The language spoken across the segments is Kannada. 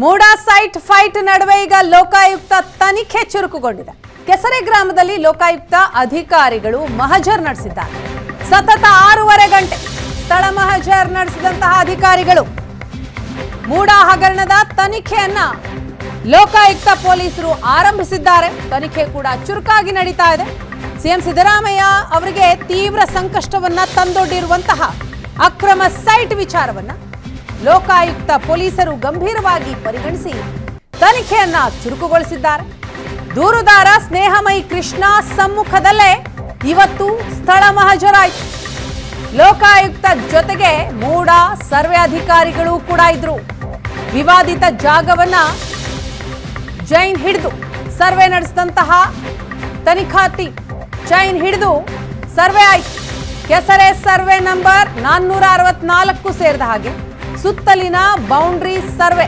ಮೂಡಾ ಸೈಟ್ ಫೈಟ್ ನಡುವೆ ಈಗ ಲೋಕಾಯುಕ್ತ ತನಿಖೆ ಚುರುಕುಗೊಂಡಿದೆ. ಕೆಸರೆ ಗ್ರಾಮದಲ್ಲಿ ಲೋಕಾಯುಕ್ತ ಅಧಿಕಾರಿಗಳು ಮಹಜರ್ ನಡೆಸಿದ್ದಾರೆ. ಸತತ ಆರೂವರೆ ಗಂಟೆ ಸ್ಥಳ ಮಹಜರ್ ನಡೆಸಿದಂತಹ ಅಧಿಕಾರಿಗಳು ಮೂಡಾ ಹಗರಣದ ತನಿಖೆಯನ್ನ ಲೋಕಾಯುಕ್ತ ಪೊಲೀಸರು ಆರಂಭಿಸಿದ್ದಾರೆ. ತನಿಖೆ ಕೂಡ ಚುರುಕಾಗಿ ನಡೀತಾ ಇದೆ. ಸಿಎಂ ಸಿದ್ದರಾಮಯ್ಯ ಅವರಿಗೆ ತೀವ್ರ ಸಂಕಷ್ಟವನ್ನ ತಂದೊಡ್ಡಿರುವಂತಹ ಅಕ್ರಮ ಸೈಟ್ ವಿಚಾರವನ್ನ ಲೋಕಾಯುಕ್ತ ಪೊಲೀಸರು ಗಂಭೀರವಾಗಿ ಪರಿಗಣಿಸಿ ತನಿಖೆಯನ್ನ ಚುರುಕುಗೊಳಿಸಿದ್ದಾರೆ. ದೂರುದಾರ ಸ್ನೇಹಮಯಿ ಕೃಷ್ಣ ಸಮ್ಮುಖದಲ್ಲೇ ಇವತ್ತು ಸ್ಥಳ ಮಹಜರಾಯಿತು. ಲೋಕಾಯುಕ್ತ ಜೊತೆಗೆ ಮೂಡ ಸರ್ವೆ ಅಧಿಕಾರಿಗಳು ಕೂಡ ಇದ್ರು. ವಿವಾದಿತ ಜಾಗವನ್ನ ಜೈನ್ ಹಿಡಿದು ಸರ್ವೆ ನಡೆಸಿದಂತಹ ತನಿಖಾ ಜೈನ್ ಹಿಡಿದು ಸರ್ವೆ ಆಯ್ತು. ಕೆಸರೆ ಸರ್ವೆ ನಂಬರ್ ನಾನ್ನೂರ ಅರವತ್ನಾಲ್ಕು ಸೇರಿದ ಹಾಗೆ. ಸುತ್ತಲಿನ ಬೌಂಡ್ರಿ ಸರ್ವೆ.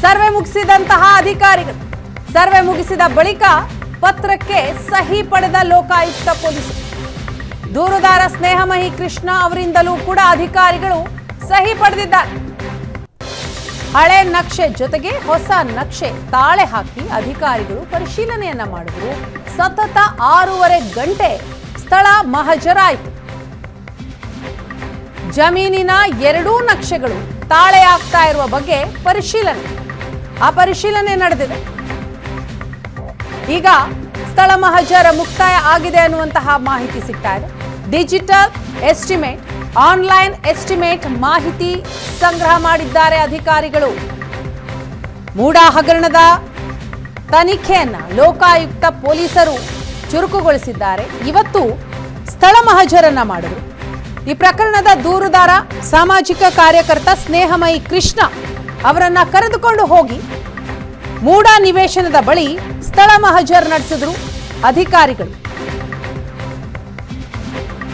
ಸರ್ವೆ ಮುಗಿಸಿದಂತಹ ಅಧಿಕಾರಿಗಳು. ಸರ್ವೆ ಮುಗಿಸಿದ ಬಳಿಕ ಪತ್ರಕ್ಕೆ ಸಹಿ ಪಡೆದ ಲೋಕಾಯುಕ್ತ ಪೊಲೀಸರು. ದೂರುದಾರ ಸ್ನೇಹಮಹಿ ಕೃಷ್ಣ ಅವರಿಂದಲೂ ಕೂಡ ಅಧಿಕಾರಿಗಳು ಸಹಿ ಪಡೆದಿದ್ದಾರೆ. ಹಳೆ ನಕ್ಷೆ ಜೊತೆಗೆ ಹೊಸ ನಕ್ಷೆ ತಾಳೆ ಹಾಕಿ ಅಧಿಕಾರಿಗಳು ಪರಿಶೀಲನೆಯನ್ನ ಮಾಡಿದ್ರು. ಸತತ ಆರೂವರೆ ಗಂಟೆ ಸ್ಥಳ ಮಹಜರಾಯಿತು. ಜಮೀನಿನ ಎರಡೂ ನಕ್ಷೆಗಳು ತಾಳೆ ಆಗ್ತಾ ಇರುವ ಬಗ್ಗೆ ಪರಿಶೀಲನೆ. ಆ ಪರಿಶೀಲನೆ ನಡೆದಿದೆ. ಈಗ ಸ್ಥಳ ಮಹಜರ ಮುಕ್ತಾಯ ಆಗಿದೆ ಅನ್ನುವಂತಹ ಮಾಹಿತಿ ಸಿಗ್ತಾ ಇದೆ. ಡಿಜಿಟಲ್ ಎಸ್ಟಿಮೇಟ್, ಆನ್ಲೈನ್ ಎಸ್ಟಿಮೇಟ್ ಮಾಹಿತಿ ಸಂಗ್ರಹ ಮಾಡಿದ್ದಾರೆ ಅಧಿಕಾರಿಗಳು. ಮೂಡಾ ಹಗರಣದ ತನಿಖೆಯನ್ನ ಲೋಕಾಯುಕ್ತ ಪೊಲೀಸರು ಚುರುಕುಗೊಳಿಸಿದ್ದಾರೆ. ಇವತ್ತು ಸ್ಥಳ ಮಹಜರನ್ನ ಮಾಡಿದ್ರು. ಈ ಪ್ರಕರಣದ ದೂರುದಾರ, ಸಾಮಾಜಿಕ ಕಾರ್ಯಕರ್ತ ಸ್ನೇಹಮಯಿ ಕೃಷ್ಣ ಅವರನ್ನ ಕರೆದುಕೊಂಡು ಹೋಗಿ ಮೂಡ ನಿವೇಶನದ ಬಳಿ ಸ್ಥಳ ಮಹಜರ್ ನಡೆಸಿದ್ರು ಅಧಿಕಾರಿಗಳು.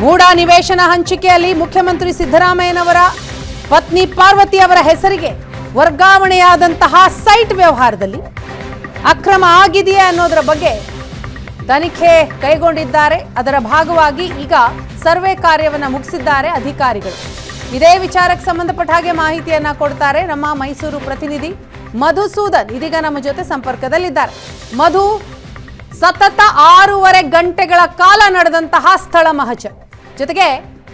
ಮೂಡ ನಿವೇಶನ ಹಂಚಿಕೆಯಲ್ಲಿ ಮುಖ್ಯಮಂತ್ರಿ ಸಿದ್ದರಾಮಯ್ಯನವರ ಪತ್ನಿ ಪಾರ್ವತಿ ಅವರ ಹೆಸರಿಗೆ ವರ್ಗಾವಣೆಯಾದಂತಹ ಸೈಟ್ ವ್ಯವಹಾರದಲ್ಲಿ ಅಕ್ರಮ ಆಗಿದೆಯೇ ಅನ್ನೋದರ ಬಗ್ಗೆ ತನಿಖೆ ಕೈಗೊಂಡಿದ್ದಾರೆ. ಅದರ ಭಾಗವಾಗಿ ಈಗ ಸರ್ವೆ ಕಾರ್ಯವನ್ನು ಮುಗಿಸಿದ್ದಾರೆ ಅಧಿಕಾರಿಗಳು. ಇದೇ ವಿಚಾರಕ್ಕೆ ಸಂಬಂಧಪಟ್ಟ ಹಾಗೆ ಮಾಹಿತಿಯನ್ನ ಕೊಡ್ತಾರೆ ನಮ್ಮ ಮೈಸೂರು ಪ್ರತಿನಿಧಿ ಮಧುಸೂದನ್ ಇದೀಗ ನಮ್ಮ ಜೊತೆ ಸಂಪರ್ಕದಲ್ಲಿದ್ದಾರೆ. ಮಧು, ಸತತ ಆರೂವರೆ ಗಂಟೆಗಳ ಕಾಲ ನಡೆದಂತಹ ಸ್ಥಳ ಮಹಜ ಜೊತೆಗೆ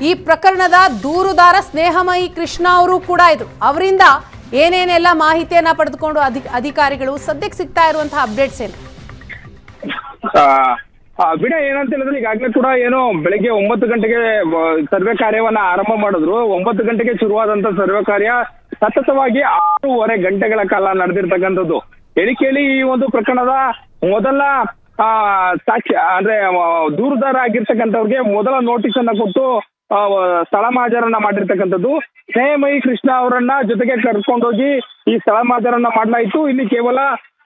ಈ ಪ್ರಕರಣದ ದೂರುದಾರ ಸ್ನೇಹಮಯಿ ಕೃಷ್ಣ ಅವರು ಕೂಡ ಇದ್ರು. ಅವರಿಂದ ಏನೇನೆಲ್ಲ ಮಾಹಿತಿಯನ್ನ ಪಡೆದುಕೊಂಡು ಅಧಿ, ಅಧಿಕಾರಿಗಳು ಸದ್ಯಕ್ಕೆ ಸಿಗ್ತಾ ಇರುವಂತಹ ಅಪ್ಡೇಟ್ಸ್ ಏನು? ಬಿಡ ಏನಂತ ಹೇಳಿದ್ರೆ ಈಗಾಗಲೇ ಕೂಡ ಏನು ಬೆಳಿಗ್ಗೆ ಒಂಬತ್ತು ಗಂಟೆಗೆ ಸರ್ವೆ ಕಾರ್ಯವನ್ನ ಆರಂಭ ಮಾಡಿದ್ರು. ಒಂಬತ್ತು ಗಂಟೆಗೆ ಶುರುವಾದಂತ ಸರ್ವೆ ಕಾರ್ಯ ಸತತವಾಗಿ ಆರೂವರೆ ಗಂಟೆಗಳ ಕಾಲ ನಡೆದಿರ್ತಕ್ಕಂಥದ್ದು. ಹೇಳಿ ಕೇಳಿ ಈ ಒಂದು ಪ್ರಕರಣದ ಮೊದಲ ಆ, ಸಾಕ್ಷಿ ಅಂದ್ರೆ ದೂರದಾರ ಆಗಿರ್ತಕ್ಕಂಥವ್ರಿಗೆ ಮೊದಲ ನೋಟಿಸ್ ಅನ್ನ ಕೊಟ್ಟು ಸ್ಥಳ ಮಾಜರನ್ನ ಮಾಡಿರ್ತಕ್ಕಂಥದ್ದು. ಸ್ನೇಹಮಯಿ ಕೃಷ್ಣ ಅವರನ್ನ ಜೊತೆಗೆ ಕರ್ಕೊಂಡೋಗಿ ಈ ಸ್ಥಳ ಮಾಜರನ್ನ ಮಾಡಲಾಯಿತು. ಇಲ್ಲಿ ಕೇವಲ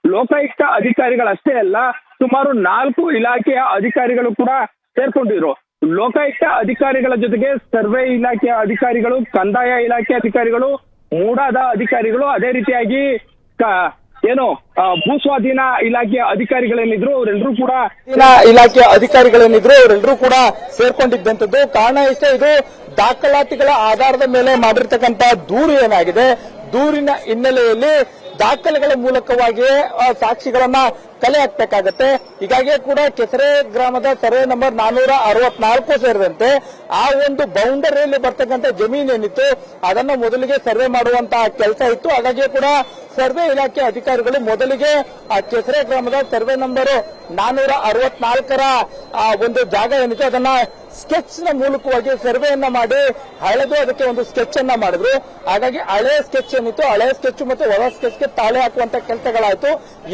ಲೋಕಾಯುಕ್ತ ಅಧಿಕಾರಿಗಳಷ್ಟೇ ಅಲ್ಲ ಸುಮಾರು ನಾಲ್ಕು ಇಲಾಖೆಯ ಅಧಿಕಾರಿಗಳು ಕೂಡ ಸೇರ್ಕೊಂಡಿದ್ರು. ಲೋಕಾಯುಕ್ತ ಅಧಿಕಾರಿಗಳ ಜೊತೆಗೆ ಸರ್ವೆ ಇಲಾಖೆಯ ಅಧಿಕಾರಿಗಳು, ಕಂದಾಯ ಇಲಾಖೆ ಅಧಿಕಾರಿಗಳು, ಮೂಡಾದ ಅಧಿಕಾರಿಗಳು, ಅದೇ ರೀತಿಯಾಗಿ ಏನು ಭೂ ಭೂಸ್ವಾಧೀನ ಇಲಾಖೆಯ ಅಧಿಕಾರಿಗಳೇನಿದ್ರು ಅವರೆಲ್ಲರೂ ಕೂಡ ಇಲಾಖೆಯ ಅಧಿಕಾರಿಗಳೇನಿದ್ರು ಅವರೆಲ್ಲರೂ ಕೂಡ ಸೇರ್ಕೊಂಡಿದ್ದಂಥದ್ದು. ಕಾರಣ ಇಷ್ಟೇ, ಇದು ದಾಖಲಾತಿಗಳ ಆಧಾರದ ಮೇಲೆ ಮಾಡಿರ್ತಕ್ಕಂತ ದೂರು ಏನಾಗಿದೆ? ದೂರಿನ ಹಿನ್ನೆಲೆಯಲ್ಲಿ ದಾಖಲೆಗಳ ಮೂಲಕವಾಗಿ ಸಾಕ್ಷಿಗಳನ್ನ ಕಲೆ ಹಾಕಬೇಕಾಗತ್ತೆ. ಹೀಗಾಗಿ ಕೂಡ ಕೆಸರೆ ಗ್ರಾಮದ ಸರ್ವೆ ನಂಬರ್ ನಾನೂರ ಅರವತ್ನಾಲ್ಕು ಸೇರಿದಂತೆ ಆ ಒಂದು ಬೌಂಡರಿಯಲ್ಲಿ ಬರ್ತಕ್ಕಂಥ ಜಮೀನು ಏನಿತ್ತು, ಅದನ್ನ ಮೊದಲಿಗೆ ಸರ್ವೆ ಮಾಡುವಂತಹ ಕೆಲಸ ಇತ್ತು. ಹಾಗಾಗಿ ಕೂಡ ಸರ್ವೆ ಇಲಾಖೆ ಅಧಿಕಾರಿಗಳು ಮೊದಲಿಗೆ ಆ ಕೆಸರೆ ಗ್ರಾಮದ ಸರ್ವೆ ನಂಬರ್ ನಾನೂರ ಅರವತ್ನಾಲ್ಕರ ಒಂದು ಜಾಗ ಏನಿತ್ತು, ಅದನ್ನ ಸ್ಕೆಚ್ನ ಮೂಲಕವಾಗಿ ಸರ್ವೆಯನ್ನ ಮಾಡಿ ಹಳೆದು ಅದಕ್ಕೆ ಒಂದು ಸ್ಕೆಚ್ ಅನ್ನ ಮಾಡಿದ್ರು. ಹಾಗಾಗಿ ಹಳೆ ಸ್ಕೆಚ್ ಏನಿತ್ತು ಹಳೆ ಸ್ಕೆಚ್ ಮತ್ತು ಹೊಸ ಸ್ಕೆಚ್ಗೆ ತಾಳೆ ಹಾಕುವಂತ ಕೆಲಸಗಳಾಯಿತು.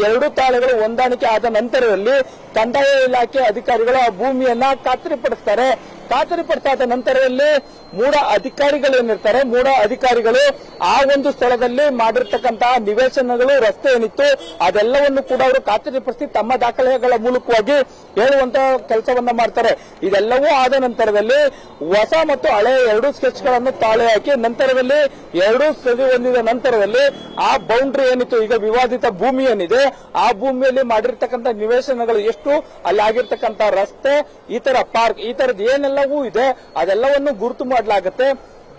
ಎರಡು ತಾಳೆಗಳು ಹೊಂದಾಣಿಕೆ ಆದ ನಂತರದಲ್ಲಿ ಕಂದಾಯ ಇಲಾಖೆ ಅಧಿಕಾರಿಗಳು ಆ ಭೂಮಿಯನ್ನ ಖಾತ್ರಿಪಡಿಸ್ತಾರೆ. ಖಾತರಿಪಡಿಸಾದ ನಂತರದಲ್ಲಿ ಮೂಡ ಅಧಿಕಾರಿಗಳು ಏನಿರ್ತಾರೆ ಮೂಡ ಅಧಿಕಾರಿಗಳು ಆ ಒಂದು ಸ್ಥಳದಲ್ಲಿ ಮಾಡಿರ್ತಕ್ಕಂತಹ ನಿವೇಶನಗಳು, ರಸ್ತೆ ಏನಿತ್ತು, ಅದೆಲ್ಲವನ್ನು ಕೂಡ ಅವರು ಖಾತರಿಪಡಿಸಿ ತಮ್ಮ ದಾಖಲೆಗಳ ಮೂಲಕವಾಗಿ ಹೇಳುವಂತಹ ಕೆಲಸವನ್ನ ಮಾಡ್ತಾರೆ. ಇದೆಲ್ಲವೂ ಆದ ನಂತರದಲ್ಲಿ ಹೊಸ ಮತ್ತು ಹಳೆ ಎರಡು ಸ್ಕೆಚ್ಗಳನ್ನು ತಾಳೆ ಹಾಕಿ ನಂತರದಲ್ಲಿ ಎರಡು ಸರಿ ಹೊಂದಿದ ನಂತರದಲ್ಲಿ ಆ ಬೌಂಡ್ರಿ ಏನಿತ್ತು, ಈಗ ವಿವಾದಿತ ಭೂಮಿ ಏನಿದೆ, ಆ ಭೂಮಿಯಲ್ಲಿ ಮಾಡಿರ್ತಕ್ಕಂಥ ನಿವೇಶನಗಳು ಎಷ್ಟು, ಅಲ್ಲಿ ಆಗಿರ್ತಕ್ಕಂಥ ರಸ್ತೆ, ಈ ತರ ಪಾರ್ಕ್ ಈ ತರದ ಏನೆಲ್ಲವೂ ಇದೆ, ಅದೆಲ್ಲವನ್ನು ಗುರುತು ಮಾಡಲಾಗುತ್ತೆ.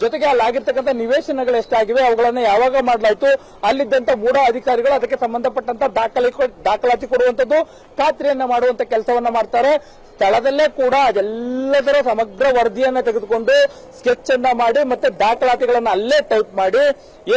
ಜೊತೆಗೆ ಅಲ್ಲಾಗಿರ್ತಕ್ಕಂಥ ನಿವೇಶನಗಳು ಎಷ್ಟಾಗಿವೆ ಅವುಗಳನ್ನು ಯಾವಾಗ ಮಾಡಲಾಯಿತು ಅಲ್ಲಿದ್ದಂತ ಮೂಢ ಅಧಿಕಾರಿಗಳು ಅದಕ್ಕೆ ಸಂಬಂಧಪಟ್ಟಂತ ದಾಖಲೆ ದಾಖಲಾತಿ ಕೊಡುವಂತದ್ದು ಖಾತ್ರಿಯನ್ನ ಮಾಡುವಂತ ಕೆಲಸವನ್ನ ಮಾಡ್ತಾರೆ. ಸ್ಥಳದಲ್ಲೇ ಕೂಡ ಅದೆಲ್ಲದರ ಸಮಗ್ರ ವರದಿಯನ್ನ ತೆಗೆದುಕೊಂಡು ಸ್ಕೆಚ್ ಅನ್ನ ಮಾಡಿ ಮತ್ತೆ ದಾಖಲಾತಿಗಳನ್ನ ಅಲ್ಲೇ ಟೈಪ್ ಮಾಡಿ.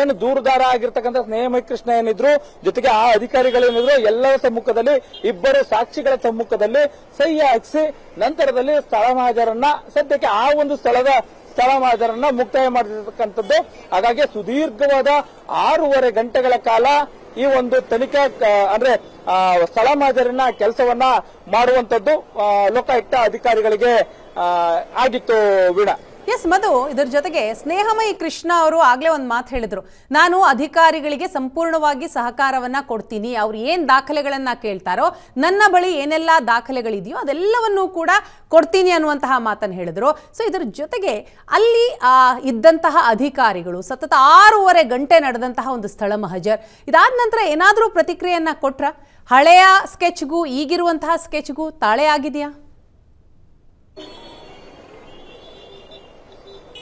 ಏನು ದೂರದಾರ ಆಗಿರ್ತಕ್ಕಂಥ ಸ್ನೇಹ ಕೃಷ್ಣ ಏನಿದ್ರು, ಜೊತೆಗೆ ಆ ಅಧಿಕಾರಿಗಳೇನಿದ್ರು ಎಲ್ಲರ ಸಮ್ಮುಖದಲ್ಲಿ, ಇಬ್ಬರು ಸಾಕ್ಷಿಗಳ ಸಮ್ಮುಖದಲ್ಲಿ ಸಹಿ ಹಾಕಿಸಿ, ನಂತರದಲ್ಲಿ ಸ್ಥಳ ಮಹಾಜರನ್ನ ಸದ್ಯಕ್ಕೆ ಆ ಒಂದು ಸ್ಥಳದ ಸ್ಥಳ ಮಾದರನ್ನ ಮುಕ್ತಾಯ ಮಾಡಿರ್ತಕ್ಕಂಥದ್ದು. ಹಾಗಾಗಿ ಸುದೀರ್ಘವಾದ ಆರೂವರೆ ಗಂಟೆಗಳ ಕಾಲ ಈ ಒಂದು ತನಿಖಾ ಅಂದ್ರೆ ಸ್ಥಳ ಮಾದರಿನ ಕೆಲಸವನ್ನ ಮಾಡುವಂತದ್ದು ಲೋಕಾಯುಕ್ತ ಅಧಿಕಾರಿಗಳಿಗೆ ಆಗಿತ್ತು ವೀಣಾ. ಎಸ್ ಮಧು, ಇದರ ಜೊತೆಗೆ ಸ್ನೇಹಮಯಿ ಕೃಷ್ಣ ಅವರು ಆಗ್ಲೇ ಒಂದು ಮಾತು ಹೇಳಿದ್ರು. ನಾನು ಅಧಿಕಾರಿಗಳಿಗೆ ಸಂಪೂರ್ಣವಾಗಿ ಸಹಕಾರವನ್ನು ಕೊಡ್ತೀನಿ. ಅವ್ರು ಏನು ದಾಖಲೆಗಳನ್ನು ಕೇಳ್ತಾರೋ, ನನ್ನ ಬಳಿ ಏನೆಲ್ಲ ದಾಖಲೆಗಳಿದೆಯೋ ಅದೆಲ್ಲವನ್ನೂ ಕೂಡ ಕೊಡ್ತೀನಿ ಅನ್ನುವಂತಹ ಮಾತನ್ನು ಹೇಳಿದರು. ಸೊ ಇದರ ಜೊತೆಗೆ ಅಲ್ಲಿ ಇದ್ದಂತಹ ಅಧಿಕಾರಿಗಳು ಸತತ ಆರೂವರೆ ಗಂಟೆ ನಡೆದಂತಹ ಒಂದು ಸ್ಥಳ ಮಹಜರ್. ಇದಾದ ನಂತರ ಏನಾದರೂ ಪ್ರತಿಕ್ರಿಯೆಯನ್ನ ಕೊಟ್ರ? ಹಳೆಯ ಸ್ಕೆಚ್ಗೂ ಈಗಿರುವಂತಹ ಸ್ಕೆಚ್ಗೂ ತಾಳೆ ಆಗಿದೆಯಾ?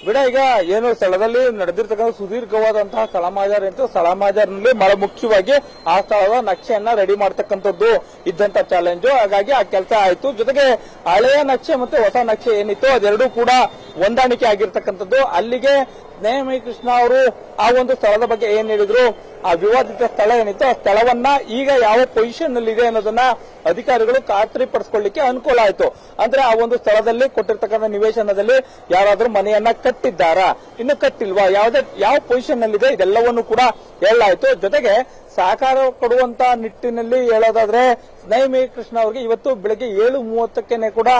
ಬಿಡ, ಈಗ ಏನು ಸ್ಥಳದಲ್ಲಿ ನಡೆದಿರ್ತಕ್ಕಂಥ ಸುದೀರ್ಘವಾದಂತಹ ಸ್ಥಳ ಮಾಜಾರ್ ಇತ್ತು. ಸ್ಥಳ ಮಾಜಾರ್ನಲ್ಲಿ ಬಹಳ ಮುಖ್ಯವಾಗಿ ಆ ಸ್ಥಳದ ನಕ್ಷೆಯನ್ನ ರೆಡಿ ಮಾಡ್ತಕ್ಕಂಥದ್ದು ಇದ್ದಂತ ಚಾಲೆಂಜ್ ಹಾಗಾಗಿ ಆ ಕೆಲಸ ಆಯಿತು. ಜೊತೆಗೆ ಹಳೆಯ ನಕ್ಷೆ ಮತ್ತೆ ಹೊಸ ನಕ್ಷೆ ಏನಿತ್ತು ಅದೆರಡೂ ಕೂಡ ಹೊಂದಾಣಿಕೆ ಆಗಿರ್ತಕ್ಕಂಥದ್ದು. ಅಲ್ಲಿಗೆ ಸ್ನೇಹಮಯಿ ಕೃಷ್ಣ ಅವರು ಆ ಒಂದು ಸ್ಥಳದ ಬಗ್ಗೆ ಏನ್ ಹೇಳಿದ್ರು? ಆ ವಿವಾದಿತ ಸ್ಥಳ ಏನಿತ್ತು? ಆ ಸ್ಥಳವನ್ನ ಈಗ ಯಾವ ಪೊಸಿಷನ್ನಲ್ಲಿ ಇದೆ ಅನ್ನೋದನ್ನ ಅಧಿಕಾರಿಗಳು ಖಾತ್ರಿ ಪಡಿಸ್ಕೊಳ್ಳಿಕ್ಕೆ ಅನುಕೂಲ ಆಯಿತು. ಅಂದ್ರೆ ಆ ಒಂದು ಸ್ಥಳದಲ್ಲಿ ಕೊಟ್ಟಿರ್ತಕ್ಕಂಥ ನಿವೇಶನದಲ್ಲಿ ಯಾರಾದರೂ ಮನೆಯನ್ನ ಕಟ್ಟಿದ್ದಾರಾ? ಇನ್ನು ಕಟ್ಟಿಲ್ವಾ? ಯಾವುದೇ, ಯಾವ ಪೊಸಿಷನ್ ನಲ್ಲಿದೆ? ಇದೆಲ್ಲವನ್ನು ಕೂಡ ಹೇಳಲಾಯಿತು. ಜೊತೆಗೆ ಸಹಕಾರ ಕೊಡುವಂತ ನಿಟ್ಟಿನಲ್ಲಿ ಹೇಳೋದಾದ್ರೆ ಸ್ನೇಹಿ ಕೃಷ್ಣ ಅವರಿಗೆ ಇವತ್ತು ಬೆಳಗ್ಗೆ ಏಳು ಮೂವತ್ತಕ್ಕೇನೆ ಕೂಡ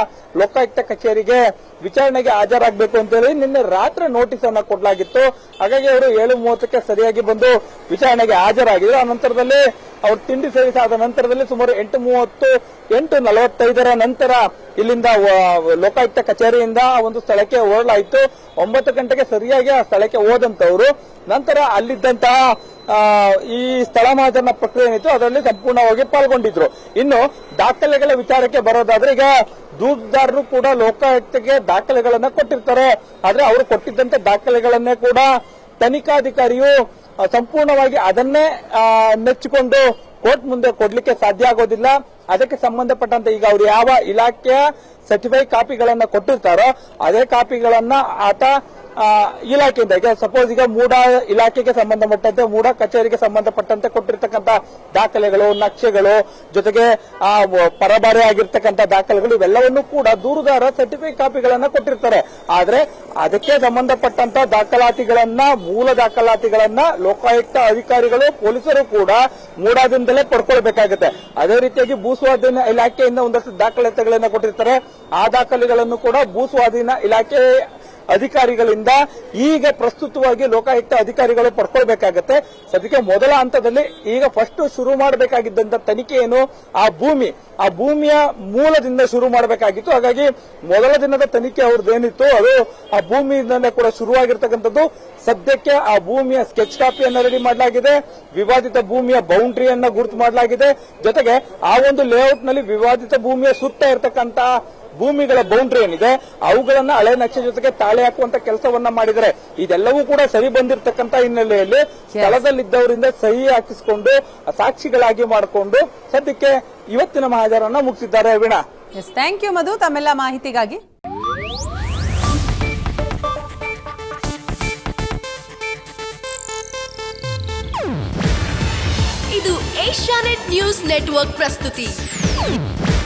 ಲೋಕಾಯುಕ್ತ ಕಚೇರಿಗೆ ವಿಚಾರಣೆಗೆ ಹಾಜರಾಗಬೇಕು ಅಂತ ಹೇಳಿ ನಿನ್ನೆ ರಾತ್ರಿ ನೋಟಿಸ್ ಅನ್ನ ಕೊಡಲಾಗಿತ್ತು ಹಾಗಾಗಿ ಅವರು ಏಳು ಮೂವತ್ತಕ್ಕೆ ಸರಿಯಾಗಿ ಬಂದು ವಿಚಾರಣೆಗೆ ಹಾಜರಾಗಿದ್ರು ಆ ನಂತರದಲ್ಲಿ ಅವರು ತಿಂಡಿ ಸೇವಿಸಾದ ನಂತರದಲ್ಲಿ ಸುಮಾರು ಎಂಟು ಮೂವತ್ತು, ಎಂಟು ನಲವತ್ತೈದರ ನಂತರ ಇಲ್ಲಿಂದ ಲೋಕಾಯುಕ್ತ ಕಚೇರಿಯಿಂದ ಒಂದು ಸ್ಥಳಕ್ಕೆ ಓಡಲಾಯಿತು. ಒಂಬತ್ತು ಗಂಟೆಗೆ ಸರಿಯಾಗಿ ಆ ಸ್ಥಳಕ್ಕೆ ಹೋದಂತವರು ನಂತರ ಅಲ್ಲಿದ್ದಂತಹ ಈ ಸ್ಥಳ ಮಾಜನ ಪ್ರಕ್ರಿಯೆ ಏನಿತ್ತು, ಅದರಲ್ಲಿ ಸಂಪೂರ್ಣವಾಗಿ ಪಾಲ್ಗೊಂಡಿದ್ರು. ಇನ್ನು ದಾಖಲೆಗಳ ವಿಚಾರಕ್ಕೆ ಬರೋದಾದ್ರೆ, ಈಗ ದೂರುದಾರರು ಕೂಡ ಲೋಕಾಯುಕ್ತಕ್ಕೆ ದಾಖಲೆಗಳನ್ನ ಕೊಟ್ಟಿರ್ತಾರೆ. ಆದ್ರೆ ಅವರು ಕೊಟ್ಟಿದ್ದಂತೆ ದಾಖಲೆಗಳನ್ನೇ ಕೂಡ ತನಿಖಾಧಿಕಾರಿಯು ಸಂಪೂರ್ಣವಾಗಿ ಅದನ್ನೇ ನೆಚ್ಚಿಕೊಂಡು ಕೋರ್ಟ್ ಮುಂದೆ ಕೊಡ್ಲಿಕ್ಕೆ ಸಾಧ್ಯ ಆಗೋದಿಲ್ಲ. ಅದಕ್ಕೆ ಸಂಬಂಧಪಟ್ಟಂತೆ ಈಗ ಅವರು ಯಾವ ಇಲಾಖೆಯ ಸರ್ಟಿಫೈ ಕಾಪಿಗಳನ್ನ ಕೊಟ್ಟಿರ್ತಾರೋ ಅದೇ ಕಾಪಿಗಳನ್ನ ಆತ ಇಲಾಖೆಯಿಂದ, ಈಗ ಸಪೋಸ್ ಈಗ ಮೂಡ ಇಲಾಖೆಗೆ ಸಂಬಂಧಪಟ್ಟಂತೆ, ಮೂಡ ಕಚೇರಿಗೆ ಸಂಬಂಧಪಟ್ಟಂತೆ ಕೊಟ್ಟಿರ್ತಕ್ಕಂಥ ದಾಖಲೆಗಳು, ನಕ್ಷೆಗಳು, ಜೊತೆಗೆ, ಆ ಪರಬಾರೆ ಆಗಿರ್ತಕ್ಕಂಥ ದಾಖಲೆಗಳು ಇವೆಲ್ಲವನ್ನೂ ಕೂಡ ದೂರುದಾರ ಸರ್ಟಿಫಿಕೇಟ್ ಕಾಪಿಗಳನ್ನ ಕೊಟ್ಟಿರ್ತಾರೆ. ಆದ್ರೆ ಅದಕ್ಕೆ ಸಂಬಂಧಪಟ್ಟಂತ ದಾಖಲಾತಿಗಳನ್ನ, ಮೂಲ ದಾಖಲಾತಿಗಳನ್ನ ಲೋಕಾಯುಕ್ತ ಅಧಿಕಾರಿಗಳು, ಪೊಲೀಸರು ಕೂಡ ಮೂಡಾದಿಂದಲೇ ಪಡ್ಕೊಳ್ಬೇಕಾಗುತ್ತೆ. ಅದೇ ರೀತಿಯಾಗಿ ಭೂಸ್ವಾಧೀನ ಇಲಾಖೆಯಿಂದ ಒಂದಷ್ಟು ದಾಖಲಾತಿಗಳನ್ನ ಕೊಟ್ಟಿರ್ತಾರೆ. ಆ ದಾಖಲೆಗಳನ್ನು ಕೂಡ ಭೂಸ್ವಾಧೀನ ಇಲಾಖೆ ಅಧಿಕಾರಿಗಳಿಂದ ಈಗ ಪ್ರಸ್ತುತವಾಗಿ ಲೋಕಾಯುಕ್ತ ಅಧಿಕಾರಿಗಳು ಪಡ್ಕೊಳ್ಬೇಕಾಗತ್ತೆ. ಸದ್ಯಕ್ಕೆ ಮೊದಲ ಹಂತದಲ್ಲಿ ಈಗ ಫಸ್ಟ್ ಶುರು ಮಾಡಬೇಕಾಗಿದ್ದಂತ ತನಿಖೆ ಏನು? ಆ ಭೂಮಿ. ಆ ಭೂಮಿಯ ಮೂಲದಿಂದ ಶುರು ಮಾಡಬೇಕಾಗಿತ್ತು. ಹಾಗಾಗಿ ಮೊದಲ ದಿನದ ತನಿಖೆ ಅವ್ರದ್ದೇನಿತ್ತು, ಅದು ಆ ಭೂಮಿಯಿಂದಲೇ ಕೂಡ ಶುರುವಾಗಿರ್ತಕ್ಕಂಥದ್ದು. ಸದ್ಯಕ್ಕೆ ಆ ಭೂಮಿಯ ಸ್ಕೆಚ್ ಕಾಪಿಯನ್ನು ರೆಡಿ ಮಾಡಲಾಗಿದೆ. ವಿವಾದಿತ ಭೂಮಿಯ ಬೌಂಡ್ರಿಯನ್ನ ಗುರುತು ಮಾಡಲಾಗಿದೆ. ಜೊತೆಗೆ ಆ ಒಂದು ಲೇಔಟ್ನಲ್ಲಿ ವಿವಾದಿತ ಭೂಮಿಯ ಸುತ್ತ ಇರತಕ್ಕಂತ ಭೂಮಿಗಳ ಬೌಂಡ್ರಿ ಏನಿದೆ ಅವುಗಳನ್ನ ಹಳೆ ನಕ್ಷೆ ಜೊತೆಗೆ ತಾಳೆ ಹಾಕುವಂತ ಕೆಲಸವನ್ನ ಮಾಡಿದರೆ ಇದೆಲ್ಲವೂ ಕೂಡ ಸರಿ ಬಂದಿರತಕ್ಕಂತ ಹಿನ್ನೆಲೆಯಲ್ಲಿ ಸ್ಥಳದಲ್ಲಿದ್ದವರಿಂದ ಸಹಿ ಹಾಕಿಸಿಕೊಂಡು ಸಾಕ್ಷಿಗಳಾಗಿ ಮಾಡಿಕೊಂಡು ಸದ್ಯಕ್ಕೆ ಇವತ್ತಿನ ಮಹಾಜರನ್ನ ಮುಗಿಸಿದ್ದಾರೆ Veena. Yes thank you Madhu. ತಮ್ಮೆಲ್ಲ ಮಾಹಿತಿಗಾಗಿ. ಇದು ಏಷ್ಯಾನೆಟ್ ನ್ಯೂಸ್ ನೆಟ್ವರ್ಕ್ ಪ್ರಸ್ತುತಿ.